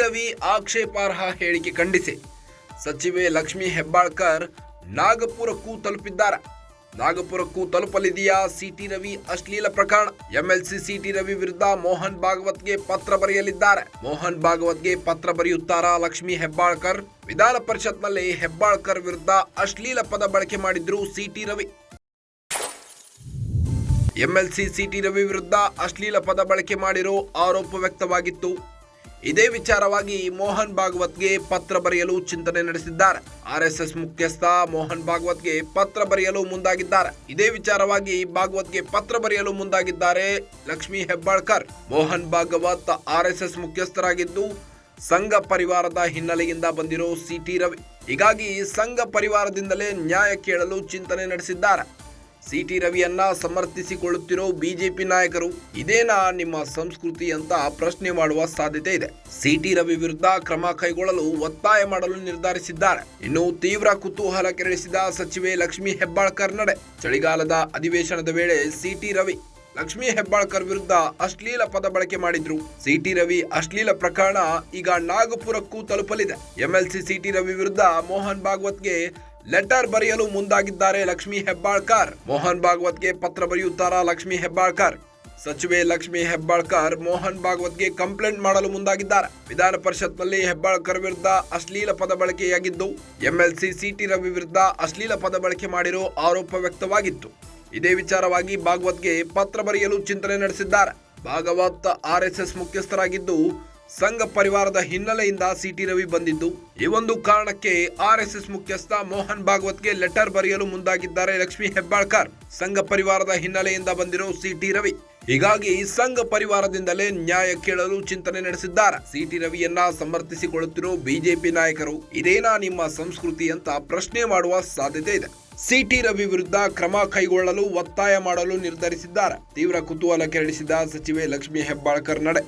ರವಿ ಆಕ್ಷೇಪಾರ್ಹ ಹೇಳಿಕೆ ಖಂಡಿಸಿ. ಸಚಿವೆ ಲಕ್ಷ್ಮಿ ಹೆಬ್ಬಾಳ್ಕರ್ ನಾಗಪುರಕ್ಕೂ ತಲುಪಿದ್ದಾರೆ. ನಾಗಪುರಕ್ಕೂ ತಲುಪಲಿದೆಯಾ ಸಿಟಿ ರವಿ ಅಶ್ಲೀಲ ಪ್ರಕರಣ? ಎಂಎಲ್ಸಿ ಸಿಟಿ ರವಿ ವಿರುದ್ಧ ಮೋಹನ್ ಭಾಗವತ್ಗೆ ಪತ್ರ ಬರೆಯಲಿದ್ದಾರೆ. ಮೋಹನ್ ಭಾಗವತ್ಗೆ ಪತ್ರ ಬರೆಯುತ್ತಾರಾ ಲಕ್ಷ್ಮಿ ಹೆಬ್ಬಾಳ್ಕರ್? ವಿಧಾನ ಪರಿಷತ್ನಲ್ಲಿ ಹೆಬ್ಬಾಳ್ಕರ್ ವಿರುದ್ಧ ಅಶ್ಲೀಲ ಪದ ಬಳಕೆ ಮಾಡಿದ್ರು C T Ravi. MLC C T Ravi ವಿರುದ್ಧ ಅಶ್ಲೀಲ ಪದ ಬಳಕೆ ಮಾಡಿರೋ ಆರೋಪ ವ್ಯಕ್ತವಾಗಿತ್ತು. ಇದೇ ವಿಚಾರವಾಗಿ ಮೋಹನ್ ಭಾಗವತ್ಗೆ ಪತ್ರ ಬರೆಯಲು ಚಿಂತನೆ ನಡೆಸಿದ್ದಾರೆ. ಆರ್ಎಸ್ಎಸ್ ಮುಖ್ಯಸ್ಥ ಮೋಹನ್ ಭಾಗವತ್ಗೆ ಪತ್ರ ಬರೆಯಲು ಮುಂದಾಗಿದ್ದಾರೆ. ಇದೇ ವಿಚಾರವಾಗಿ ಭಾಗವತ್ಗೆ ಪತ್ರ ಬರೆಯಲು ಮುಂದಾಗಿದ್ದಾರೆ ಲಕ್ಷ್ಮೀ ಹೆಬ್ಬಾಳ್ಕರ್. ಮೋಹನ್ ಭಾಗವತ್ ಆರ್ಎಸ್ಎಸ್ ಮುಖ್ಯಸ್ಥರಾಗಿದ್ದು ಸಂಘ ಪರಿವಾರದ ಹಿನ್ನೆಲೆಯಿಂದ ಬಂದಿರೋ ಸಿಟಿ ರವಿ. ಹೀಗಾಗಿ ಸಂಘ ಪರಿವಾರದಿಂದಲೇ ನ್ಯಾಯ ಕೇಳಲು ಚಿಂತನೆ ನಡೆಸಿದ್ದಾರೆ. ಸಿಟಿ ರವಿಯನ್ನ ಸಮರ್ಥಿಸಿಕೊಳ್ಳುತ್ತಿರೋ ಬಿಜೆಪಿ ನಾಯಕರು ಇದೇನಾ ನಿಮ್ಮ ಸಂಸ್ಕೃತಿ ಅಂತ ಪ್ರಶ್ನೆ ಮಾಡುವ ಸಾಧ್ಯತೆ ಇದೆ. ಸಿಟಿ ರವಿ ವಿರುದ್ಧ ಕ್ರಮ ಕೈಗೊಳ್ಳಲು ಒತ್ತಾಯ ಮಾಡಲು ನಿರ್ಧರಿಸಿದ್ದಾರೆ. ಇನ್ನು ತೀವ್ರ ಕುತೂಹಲ ಕೆರಳಿಸಿದ ಸಚಿವೆ ಲಕ್ಷ್ಮಿ ಹೆಬ್ಬಾಳ್ಕರ್ ನಡೆ. ಚಳಿಗಾಲದ ಅಧಿವೇಶನದ ವೇಳೆ ಸಿಟಿ ರವಿ, ಲಕ್ಷ್ಮಿ ಹೆಬ್ಬಾಳ್ಕರ್ ವಿರುದ್ಧ ಅಶ್ಲೀಲ ಪದ ಬಳಕೆ ಮಾಡಿದ್ರು. ಸಿಟಿ ರವಿ ಅಶ್ಲೀಲ ಪ್ರಕರಣ ಈಗ ನಾಗಪುರಕ್ಕೂ ತಲುಪಲಿದೆ. ಎಂಎಲ್ಸಿ ಸಿಟಿ ರವಿ ವಿರುದ್ಧ ಮೋಹನ್ ಭಾಗವತ್ಗೆ ಲೆಟರ್ ಬರೆಯಲು ಮುಂದಾಗಿದ್ದಾರೆ ಲಕ್ಷ್ಮಿ ಹೆಬ್ಬಾಳ್ಕರ್. ಮೋಹನ್ ಭಾಗವತ್ಗೆ ಪತ್ರ ಬರೆಯುತ್ತಾರಾ ಲಕ್ಷ್ಮಿ ಹೆಬ್ಬಾಳ್ಕರ್. ಸಚಿವೆ ಲಕ್ಷ್ಮಿ ಹೆಬ್ಬಾಳ್ಕರ್ ಮೋಹನ್ ಭಾಗವತ್ಗೆ ಕಂಪ್ಲೇಂಟ್ ಮಾಡಲು ಮುಂದಾಗಿದ್ದಾರೆ. ವಿಧಾನ ಪರಿಷತ್ನಲ್ಲಿ ಹೆಬ್ಬಾಳ್ಕರ್ ವಿರುದ್ಧ ಅಶ್ಲೀಲ ಪದ ಬಳಕೆಯಾಗಿದ್ದು, ಎಂಎಲ್ಸಿ ಸಿಟಿ ರವಿ ವಿರುದ್ಧ ಅಶ್ಲೀಲ ಪದ ಬಳಕೆ ಮಾಡಿರೋ ಆರೋಪ ವ್ಯಕ್ತವಾಗಿತ್ತು. ಇದೇ ವಿಚಾರವಾಗಿ ಭಾಗವತ್ಗೆ ಪತ್ರ ಬರೆಯಲು ಚಿಂತನೆ ನಡೆಸಿದ್ದಾರೆ. ಭಾಗವತ್ ಆರ್ಎಸ್ಎಸ್ ಮುಖ್ಯಸ್ಥರಾಗಿದ್ದು ಸಂಘ ಪರಿವಾರದ ಹಿನ್ನೆಲೆಯಿಂದ ಸಿಟಿ ರವಿ ಬಂದಿದ್ದು, ಈ ಒಂದು ಕಾರಣಕ್ಕೆ ಆರ್ಎಸ್ಎಸ್ ಮುಖ್ಯಸ್ಥ ಮೋಹನ್ ಭಾಗವತ್ಗೆ ಲೆಟರ್ ಬರೆಯಲು ಮುಂದಾಗಿದ್ದಾರೆ ಲಕ್ಷ್ಮಿ ಹೆಬ್ಬಾಳ್ಕರ್. ಸಂಘ ಪರಿವಾರದ ಹಿನ್ನೆಲೆಯಿಂದ ಬಂದಿರೋ ಸಿಟಿ ರವಿ. ಹೀಗಾಗಿ ಸಂಘ ಪರಿವಾರದಿಂದಲೇ ನ್ಯಾಯ ಕೇಳಲು ಚಿಂತನೆ ನಡೆಸಿದ್ದಾರೆ. ಸಿಟಿ ರವಿಯನ್ನ ಸಮರ್ಥಿಸಿಕೊಳ್ಳುತ್ತಿರೋ ಬಿಜೆಪಿ ನಾಯಕರು, ಇದೇನಾ ನಿಮ್ಮ ಸಂಸ್ಕೃತಿ ಅಂತ ಪ್ರಶ್ನೆ ಮಾಡುವ ಸಾಧ್ಯತೆ ಇದೆ. ಸಿಟಿ ರವಿ ವಿರುದ್ಧ ಕ್ರಮ ಕೈಗೊಳ್ಳಲು ಒತ್ತಾಯ ಮಾಡಲು ನಿರ್ಧರಿಸಿದ್ದಾರೆ. ತೀವ್ರ ಕುತೂಹಲ ಕೆರಳಿಸಿದ ಸಚಿವೆ ಲಕ್ಷ್ಮಿ ಹೆಬ್ಬಾಳ್ಕರ್ ನಡೆ.